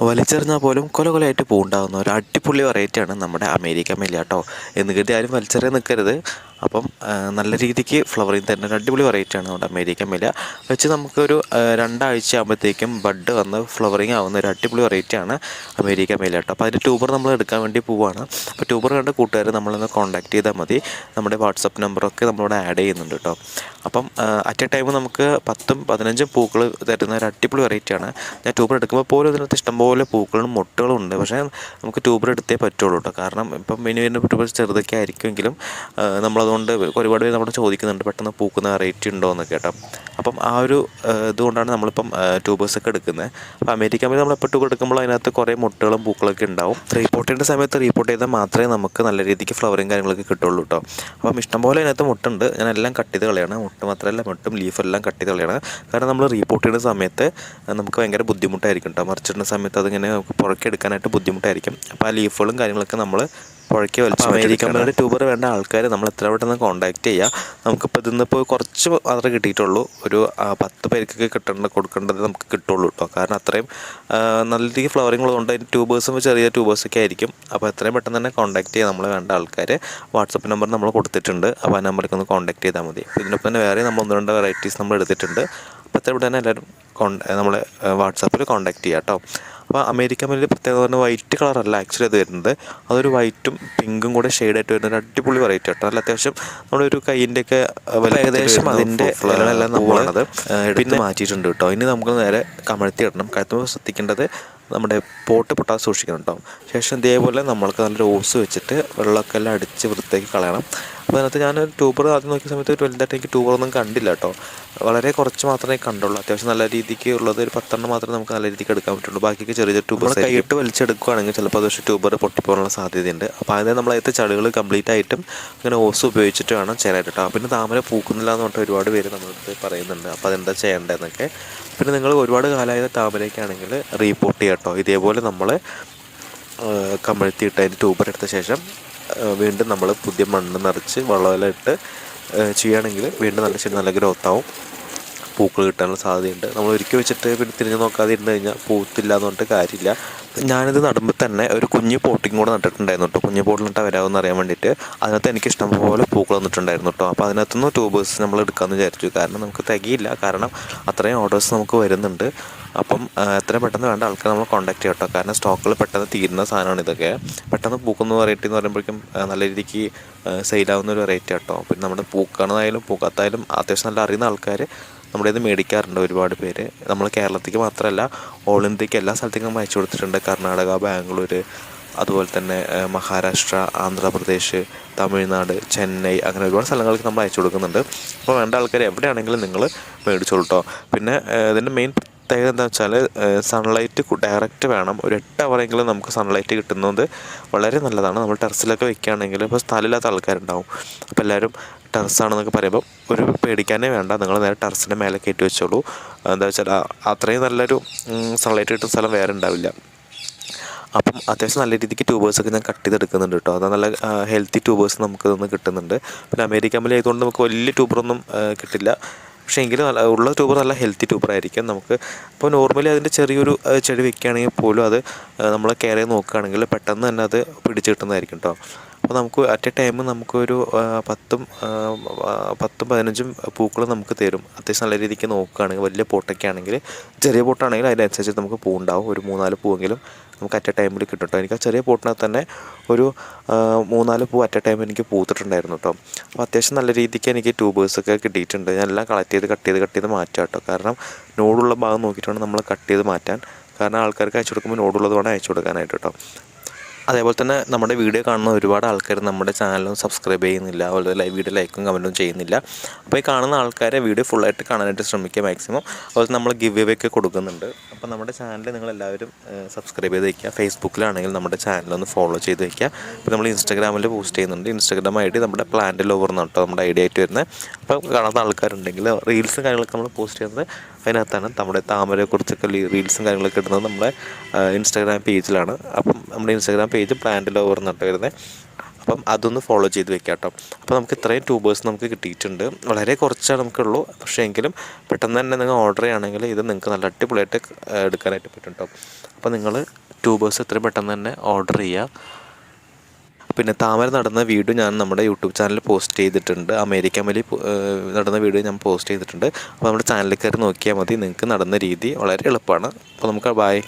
വലിച്ചെറിഞ്ഞാൽ പോലും കൊല കൊലയായിട്ട് പൂണ്ടാകുന്ന ഒരു അടിപൊളി വെറൈറ്റിയാണ് നമ്മുടെ അമേരിക്കൻ മെല്ലിയാട്ടോ എന്ന് കരുതി ആരും വലിച്ചെറിയാൻ നിൽക്കരുത് അപ്പം നല്ല രീതിക്ക് ഫ്ലവറിങ് തന്നെ ഒരു അടിപൊളി വെറൈറ്റിയാണ് നമ്മുടെ അമേരിക്കൻ മില. വെച്ച് നമുക്കൊരു രണ്ടാഴ്ച ആകുമ്പോഴത്തേക്കും ബഡ് വന്ന് ഫ്ലവറിങ് ആവുന്ന ഒരു അടിപൊളി വെറൈറ്റിയാണ് അമേരിക്കൻ മില കേട്ടോ. അപ്പോൾ അതിന്റെ ട്യൂബർ നമ്മൾ എടുക്കാൻ വേണ്ടി പോവുകയാണ് അപ്പോൾ ട്യൂബർ കണ്ട കൂട്ടുകാർ നമ്മളൊന്ന് കോൺടാക്ട് ചെയ്താൽ മതി. നമ്മുടെ വാട്സപ്പ് നമ്പറൊക്കെ നമ്മളിവിടെ ആഡ് ചെയ്യുന്നുണ്ട് കേട്ടോ. അപ്പം അറ്റ് എ ടൈം നമുക്ക് പത്തും പതിനഞ്ചും പൂക്കൾ തരുന്ന ഒരു അടിപൊളി വെറൈറ്റിയാണ് ഞാൻ ട്യൂബർ എടുക്കുമ്പോൾ പോലും ഇതിനകത്ത് ഇഷ്ടംപോലെ പൂക്കളും മുട്ടകളും ഉണ്ട് പക്ഷേ നമുക്ക് ട്യൂബർ എടുത്തേ പറ്റുള്ളൂ കേട്ടോ. കാരണം ഇപ്പം ഇനി വരുന്ന ട്യൂബർ ചെറുതൊക്കെ ആയിരിക്കുമെങ്കിലും ആ, നമ്മളതുകൊണ്ട് ഒരുപാട് പേര് നമ്മൾ ചോദിക്കുന്നുണ്ട് പെട്ടെന്ന് പൂക്കുന്ന റേറ്റ് ഉണ്ടോ? എന്നൊക്കെ കേട്ടോ. അപ്പം ആ ഒരു ഇതുകൊണ്ടാണ് നമ്മളിപ്പം ട്യൂബേഴ്സ് ഒക്കെ എടുക്കുന്നത്. അപ്പോൾ അമേരിക്ക നമ്മൾ എപ്പോൾ ട്യൂബ് എടുക്കുമ്പോൾ അതിനകത്ത് കുറേ മുട്ടകളും പൂക്കളൊക്കെ ഉണ്ടാവും. റീപ്പോർട്ട് ചെയ്യേണ്ട സമയത്ത് റീപ്പോർട്ട് ചെയ്താൽ മാത്രമേ നമുക്ക് നല്ല രീതിക്ക് ഫ്ലവറിങ് കാര്യങ്ങളൊക്കെ കിട്ടുള്ളൂ കേട്ടോ അപ്പം ഇഷ്ടംപോലെ അതിനകത്ത് മുട്ടുണ്ട്. ഞാൻ എല്ലാം കട്ട് ചെയ്ത് കളയാണ്. മുട്ട് മാത്രമല്ല മുട്ടും ലീഫെല്ലാം കട്ട് ചെയ്ത് കളയാണ്. കാരണം നമ്മൾ റീപോർട്ട് ചെയ്യുന്ന സമയത്ത് നമുക്ക് ഭയങ്കര ബുദ്ധിമുട്ടായിരിക്കും കേട്ടോ മറിച്ചിടുന്ന സമയത്ത് അതിങ്ങനെ നമുക്ക് പുറക്കെടുക്കാനായിട്ട് ബുദ്ധിമുട്ടായിരിക്കും. അപ്പോൾ ആ ലീഫുകളും കാര്യങ്ങളൊക്കെ നമ്മൾ പുഴയ്ക്ക് വലിച്ചു അമേരിക്കൻ ട്യൂബർ വേണ്ട ആൾക്കാർ നമ്മൾ എത്ര പെട്ടെന്ന് കോൺടാക്ട് ചെയ്യുക നമുക്കിപ്പോൾ ഇതിന്നിപ്പോൾ കുറച്ച് മാത്രമേ കിട്ടിയിട്ടുള്ളൂ. ഒരു പത്ത് പേർക്കൊക്കെ കിട്ടേണ്ട കൊടുക്കേണ്ടത് നമുക്ക് കിട്ടുള്ളൂ കേട്ടോ കാരണം അത്രയും നല്ല രീതിക്ക് ഫ്ലവറിങ് ഉള്ളതുകൊണ്ട് അതിന്റെ ട്യൂബേഴ്സും ചെറിയ ട്യൂബേഴ്സൊക്കെ ആയിരിക്കും. അപ്പോൾ എത്രയും പെട്ടെന്ന് തന്നെ കോൺടാക്ട് ചെയ്യുക നമ്മൾ വേണ്ട ആൾക്കാർ വാട്സപ്പ് നമ്പർ നമ്മൾ കൊടുത്തിട്ടുണ്ട്. അപ്പോൾ ആ നമ്പറിലേക്ക് ഒന്ന് കോൺടാക്ട് ചെയ്താൽ മതി. ഇതിനൊപ്പം തന്നെ വേറെ നമ്മൾ ഒന്ന് രണ്ട് വെറൈറ്റീസ് നമ്മൾ എടുത്തിട്ടുണ്ട്. അപ്പോൾ എത്ര പെട്ടെന്ന് തന്നെ എല്ലാവരും കോൺ നമ്മളെ വാട്സാപ്പിൽ കോൺടാക്ട് ചെയ്യാം കേട്ടോ അപ്പോൾ അമേരിക്കൻ മെല്ലിൽ പ്രത്യേകത പറഞ്ഞാൽ വൈറ്റ് കളറല്ല ആക്ച്വലി അത് വരുന്നത്. അതൊരു വൈറ്റും പിങ്കും കൂടെ ഷെയ്ഡായിട്ട് വരുന്ന ഒരു അടിപൊളി വെറൈറ്റി കേട്ടോ നല്ല അത്യാവശ്യം നമ്മുടെ ഒരു കയ്യിന്റെയൊക്കെ ഏകദേശം അതിന്റെ ഇലകളെല്ലാം നമ്മളത് പിന്നെ മാറ്റിയിട്ടുണ്ട് കേട്ടോ. ഇനി നമുക്ക് നേരെ കമഴ്ത്തി ഇടണം. കഴുത്തുമ്പോൾ ശ്രദ്ധിക്കേണ്ടത് നമ്മുടെ പോട്ട് പൊട്ടാതെ സൂക്ഷിക്കണം കേട്ടോ ശേഷം ഇതേപോലെ നമ്മൾക്ക് നല്ലൊരു ഓസ് വെച്ചിട്ട് വെള്ളമൊക്കെ എല്ലാം അടിച്ച് വൃത്തിയാക്കി കളയണം. അപ്പോൾ അതിനകത്ത് ഞാൻ ട്യൂബർ ആദ്യം നോക്കിയ സമയത്ത് വലുതായിട്ട് എനിക്ക് ട്യൂബറൊന്നും കണ്ടില്ല കേട്ടോ. വളരെ കുറച്ച് മാത്രമേ കണ്ടുള്ളൂ. അത്യാവശ്യം നല്ല രീതിക്ക് ഉള്ളത് ഒരു പത്തെണ്ണം മാത്രമേ നമുക്ക് നല്ല രീതിക്ക് എടുക്കാൻ പറ്റുള്ളൂ. ബാക്കിയൊക്കെ ചെറിയ ചെറിയ ട്യൂബർ കൈയിട്ട് വലിച്ചെടുക്കുകയാണെങ്കിൽ ചിലപ്പോൾ അത് പക്ഷേ ട്യൂബർ പൊട്ടിപ്പോകാനുള്ള സാധ്യതയുണ്ട്. അപ്പോൾ അതിന് അതിന്റെ ചളികൾ കംപ്ലീറ്റ് ആയിട്ടും ഇങ്ങനെ ഓസ് ഉപയോഗിച്ചിട്ട് വേണം ചെയ്യാനായിട്ട് കേട്ടോ. പിന്നെ താമര പൂക്കുന്നില്ല എന്ന് പറഞ്ഞിട്ട് ഒരുപാട് പേര് നമ്മളടുത്ത് പറയുന്നുണ്ട്. അപ്പോൾ അതെന്താ ചെയ്യേണ്ടതെന്നൊക്കെ. പിന്നെ നിങ്ങൾ ഒരുപാട് കാലമായ താമരയ്ക്കാണെങ്കിൽ റീപോർട്ട് ചെയ്യാം കേട്ടോ. ഇതേപോലെ നമ്മൾ കമഴ്ത്തിയിട്ട് അതിന്റെ ട്യൂബർ എടുത്ത ശേഷം വീണ്ടും നമ്മൾ പുതിയ മണ്ണ് നിറച്ച് വളമെല്ലാം ഇട്ട് ചെയ്യുകയാണെങ്കിൽ വീണ്ടും നല്ല ചെടി നല്ല ഗ്രോത്ത് ആവും. പൂക്കൾ കിട്ടാനുള്ള സാധ്യതയുണ്ട്. നമ്മൾ ഒരിക്കൽ വെച്ചിട്ട് പിന്നെ തിരിഞ്ഞ് നോക്കാതെ ഇരുന്ന് കഴിഞ്ഞാൽ പൂത്തില്ല എന്ന് പറഞ്ഞിട്ട് കാര്യമില്ല. ഞാനിത് നടുമ്പോൾ തന്നെ ഒരു കുഞ്ഞു പോട്ടിങ് കൂടെ നട്ടിട്ടുണ്ടായിരുന്നു കേട്ടോ. കുഞ്ഞു പോട്ടിൽ നട്ടാൽ വരാമെന്ന് അറിയാൻ വേണ്ടിയിട്ട്. അതിനകത്ത് എനിക്ക് ഇഷ്ടംപോലെ പൂക്കൾ വന്നിട്ടുണ്ടായിരുന്നു കേട്ടോ. അപ്പോൾ അതിനകത്തുനിന്ന് ട്യൂബേഴ്സ് നമ്മൾ എടുക്കാമെന്ന് വിചാരിച്ചു. കാരണം നമുക്ക് തികയില്ല. കാരണം അത്രയും ഓർഡേഴ്സ് നമുക്ക് വരുന്നുണ്ട്. അപ്പം എത്ര എത്രയും പെട്ടെന്ന് വേണ്ട ആൾക്കാർ നമ്മൾ കോൺടാക്ട് ചെയ്യട്ടോ കാരണം സ്റ്റോക്കുകൾ പെട്ടെന്ന് തീരുന്ന സാധനമാണ് ഇതൊക്കെ. പെട്ടെന്ന് പൂക്കുന്ന വെറൈറ്റി എന്ന് പറയുമ്പോഴേക്കും നല്ല രീതിക്ക് സെയിലാവുന്ന ഒരു വെറൈറ്റി കേട്ടോ. പിന്നെ നമ്മുടെ പൂക്കണതായാലും പൂക്കാത്തായാലും അത്യാവശ്യം നല്ല അറിയുന്ന ആൾക്കാർ നമ്മുടെ ഇത് മേടിക്കാറുണ്ട് ഒരുപാട് പേര്. നമ്മൾ കേരളത്തിലേക്ക് മാത്രമല്ല ഓൾ ഇന്ത്യയ്ക്ക് എല്ലാ സ്ഥലത്തേക്കും നമ്മൾ അയച്ചു കൊടുത്തിട്ടുണ്ട്. കർണാടക ബാംഗ്ലൂർ അതുപോലെ തന്നെ മഹാരാഷ്ട്ര ആന്ധ്രാപ്രദേശ് തമിഴ്നാട് ചെന്നൈ അങ്ങനെ ഒരുപാട് സ്ഥലങ്ങൾക്ക് നമ്മൾ അയച്ചു കൊടുക്കുന്നുണ്ട്. അപ്പോൾ വേണ്ട ആൾക്കാർ എവിടെയാണെങ്കിലും നിങ്ങൾ മേടിച്ചോളൂ കേട്ടോ പിന്നെ ഇതിന്റെ മെയിൻ പ്രത്യേകത എന്താ വെച്ചാൽ സൺലൈറ്റ് ഡയറക്റ്റ് വേണം. ഒരു എട്ട് അവറെങ്കിലും നമുക്ക് സൺലൈറ്റ് കിട്ടുന്നത് വളരെ നല്ലതാണ്. നമ്മൾ ടെറസിലൊക്കെ വെക്കുകയാണെങ്കിൽ ഇപ്പോൾ സ്ഥലമില്ലാത്ത ആൾക്കാരുണ്ടാവും. അപ്പോൾ എല്ലാവരും ടെറസാണെന്നൊക്കെ പറയുമ്പോൾ ഒരു പേടിക്കാനേ വേണ്ട. നിങ്ങൾ നേരെ ടെറസിന്റെ മേലെ കയറ്റി വെച്ചോളൂ. എന്താ വെച്ചാൽ അത്രയും നല്ലൊരു സൺലൈറ്റ് കിട്ടുന്ന സ്ഥലം വേറെ ഉണ്ടാവില്ല. അപ്പം അത്യാവശ്യം നല്ല രീതിക്ക് ട്യൂബേഴ്സൊക്കെ ഞാൻ കട്ട് ചെയ്തെടുക്കുന്നുണ്ട് കേട്ടോ. അത് നല്ല ഹെൽത്തി ട്യൂബേഴ്സ് നമുക്ക് നിന്ന് കിട്ടുന്നുണ്ട്. പിന്നെ അമേരിക്കൻ ആയതുകൊണ്ട് നമുക്ക് വലിയ ട്യൂബറൊന്നും കിട്ടില്ല. പക്ഷേ എങ്കിലും നല്ല ഉള്ള ട്യൂബർ നല്ല ഹെൽത്തി ട്യൂബർ ആയിരിക്കും നമുക്ക്. അപ്പോൾ നോർമലി അതിന്റെ ചെറിയൊരു ചെടി വെക്കുകയാണെങ്കിൽ പോലും അത് നമ്മൾ കെയർ ചെയ്ത് നോക്കുകയാണെങ്കിൽ പെട്ടെന്ന് തന്നെ അത് പിടിച്ച് കിട്ടുന്നതായിരിക്കും കേട്ടോ. അപ്പോൾ നമുക്ക് അറ്റ് എ ടൈം നമുക്കൊരു പത്തും പത്തും പതിനഞ്ചും പൂക്കൾ നമുക്ക് തരും. അത്യാവശ്യം നല്ല രീതിക്ക് നോക്കുകയാണെങ്കിൽ വലിയ പോട്ടൊക്കെ ആണെങ്കിൽ ചെറിയ പോട്ടാണെങ്കിൽ അതിനനുസരിച്ച് നമുക്ക് പൂ ഉണ്ടാവും ഒരു മൂന്നാൽ പൂവെങ്കിലും നമുക്ക് അറ്റ് എ ടൈമിൽ കിട്ടും കേട്ടോ. എനിക്ക് ആ ചെറിയ പോട്ടിനകത്ത് തന്നെ ഒരു മൂന്നാൽ പൂ അറ്റ് എ ടൈം എനിക്ക് പൂത്തിട്ടുണ്ടായിരുന്നു കേട്ടോ. അപ്പോൾ അത്യാവശ്യം നല്ല രീതിക്ക് എനിക്ക് ട്യൂബേഴ്സൊക്കെ കിട്ടിയിട്ടുണ്ട്. ഞാൻ എല്ലാം കളക്ട് ചെയ്ത് കട്ട് ചെയ്ത് കട്ട് ചെയ്ത് മാറ്റാം കേട്ടോ. കാരണം നോടുള്ള ഭാഗം നോക്കിയിട്ടാണ് നമ്മൾ കട്ട് ചെയ്ത് മാറ്റാൻ. കാരണം ആൾക്കാർക്ക് അയച്ചു കൊടുക്കുമ്പോൾ നോടുള്ളത് വേണം അയച്ചു കൊടുക്കാനായിട്ട് കേട്ടോ. അതേപോലെ തന്നെ നമ്മുടെ വീഡിയോ കാണുന്ന ഒരുപാട് ആൾക്കാർ നമ്മുടെ ചാനലും സബ്സ്ക്രൈബ് ചെയ്യുന്നില്ല അതുപോലെ ലൈവ് വീഡിയോ ലൈക്കും കമന്റും ചെയ്യുന്നില്ല. അപ്പോൾ ഈ കാണുന്ന ആൾക്കാരെ വീഡിയോ ഫുള്ളായിട്ട് കാണാനായിട്ട് ശ്രമിക്കുക മാക്സിമം അതുപോലെ നമ്മൾ ഗിവ് അവേ ഒക്കെ കൊടുക്കുന്നുണ്ട്. അപ്പോൾ നമ്മുടെ ചാനൽ നിങ്ങൾ എല്ലാവരും സബ്സ്ക്രൈബ് ചെയ്ത് വയ്ക്കുക ഫേസ്ബുക്കിലാണെങ്കിൽ നമ്മുടെ ചാനൽ ഒന്ന് ഫോളോ ചെയ്ത് വയ്ക്കുക അപ്പോൾ നമ്മൾ ഇൻസ്റ്റാഗ്രാമിൽ പോസ്റ്റ് ചെയ്യുന്നുണ്ട്. ഇൻസ്റ്റാഗ്രാം ഐ ഡി നമ്മുടെ പ്ലാന്റ് ലോവർ എന്നാണ് കേട്ടോ നമ്മുടെ ഐ ഡി ആയിട്ട് വരുന്നത്. അപ്പോൾ കാണാത്ത ആൾക്കാരുണ്ടെങ്കിൽ റീൽസും കാര്യങ്ങളൊക്കെ നമ്മൾ പോസ്റ്റ് ചെയ്യുന്നത് അതിനകത്താണ് നമ്മുടെ താമരയെക്കുറിച്ചൊക്കെ റീൽസും കാര്യങ്ങളൊക്കെ ഇടുന്നത് നമ്മുടെ ഇൻസ്റ്റാഗ്രാം പേജിലാണ് അപ്പം നമ്മുടെ ഇൻസ്റ്റാഗ്രാം പേജ് പ്ലാന്റ് ലോവർ എന്നിട്ട് വരുന്നത് അപ്പം അതൊന്ന് ഫോളോ ചെയ്ത് വെക്കാം കേട്ടോ അപ്പോൾ നമുക്ക് ഇത്രയും ട്യൂബേഴ്സ് നമുക്ക് കിട്ടിയിട്ടുണ്ട്. വളരെ കുറച്ചാണ് നമുക്കുള്ളൂ. പക്ഷേ എങ്കിലും പെട്ടെന്ന് തന്നെ നിങ്ങൾ ഓർഡർ ചെയ്യുകയാണെങ്കിൽ ഇത് നിങ്ങൾക്ക് നല്ല അടിപൊളിയായിട്ട് എടുക്കാനായിട്ട് പറ്റും കേട്ടോ അപ്പോൾ നിങ്ങൾ ട്യൂബേഴ്സ് എത്രയും പെട്ടെന്ന് തന്നെ ഓർഡർ ചെയ്യുക. പിന്നെ താമര നടന്ന വീഡിയോ ഞാൻ നമ്മുടെ യൂട്യൂബ് ചാനൽ പോസ്റ്റ് ചെയ്തിട്ടുണ്ട്. അമേരിക്ക മലി നടന്ന വീഡിയോ ഞാൻ പോസ്റ്റ് ചെയ്തിട്ടുണ്ട്. അപ്പോൾ നമ്മുടെ ചാനലിൽ കയറി നോക്കിയാൽ മതി. നിങ്ങൾക്ക് നടന്ന രീതി വളരെ എളുപ്പമാണ് അപ്പോൾ നമുക്ക് ബായ്